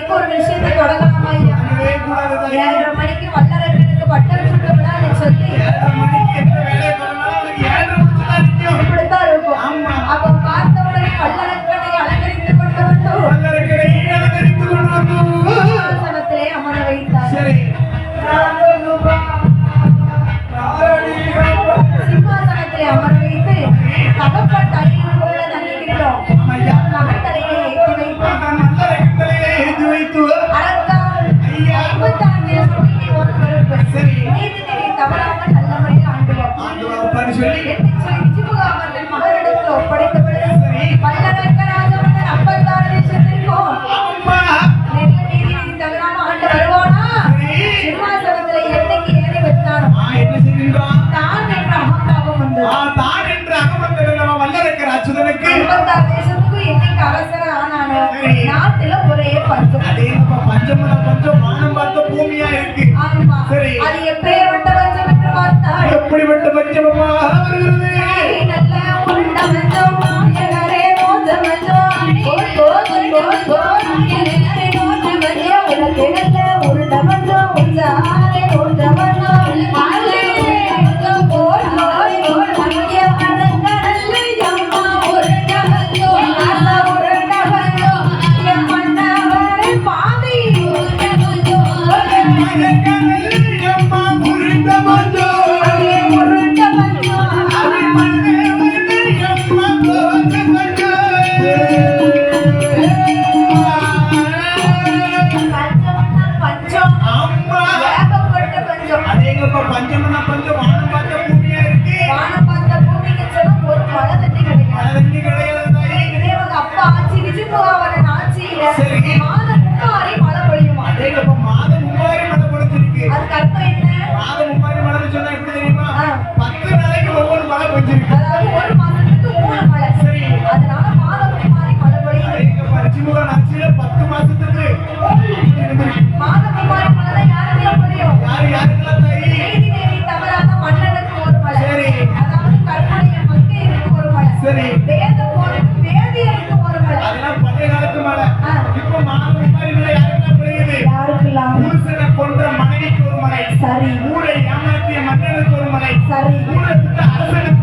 மணிக்கு ஒரு விஷயத்தை தொடங்கணுமா ஏழரை மணிக்கு வல்லரசனுக்கு பட்டம் சுட்டுவிடான்னு சொல்லி இப்படித்தான் இருக்கும். அப்ப பார்த்த உடனே அமர வைத்தார் அப்படி சொல்லி. மகளிடத்தில் ஒப்படைத்த பிறகு பல்லரங்கராஜன் அப்பத்தாரனை சென்றிருக்கோம் அதே பஞ்சம் பஞ்சம் வானம் பார்த்த பூமியா இருக்கு. சரி. அது எப்படி பார்த்தால் எப்படிப்பட்ட பஞ்சமமா வருகிறது நல்ல அதேங்கப்பா பஞ்சமுன பஞ்சம் வானம் பார்த்த பூமியா இருக்கு. வானம் பார்த்த பூமிக்கு சொன்னா ஒரு மழை தண்ணி கிடைக்காது மழை தண்ணி கிடையாது. தாயி இதே அவங்க அப்பா ஆட்சி விஜயபுராவரன் ஆட்சியில சரி. மாதம் முன்னாடி மழை பொழியுமா? அதேங்கப்பா மாதம் மும்மாரி மழை பொழிச்சிருக்கு அதுக்கு அர்த்தம் என்ன? மாதம் மும்மாரி மழைன்னு சொன்னா எப்படி தெரியுமா. பத்து நாளைக்கு ஒவ்வொரு மழை பெஞ்சிருக்கு அதாவது ஒரு மாதத்துக்கு மூணு மழை சரி. அதனால மாதம் முன்னாடி மழை பொழியுது. அதேங்கப்பா ரிச்சிமுக ஆட்சியில பத்து மாசத்துக்கு மாதம் முன்னாடி கொன்ற மனைவிக்கு ஒரு மலை சரி. ஊரை ஏமாற்றிய மன்னனுக்கு ஒரு மலை சரி. ஊரை அரசனுக்கு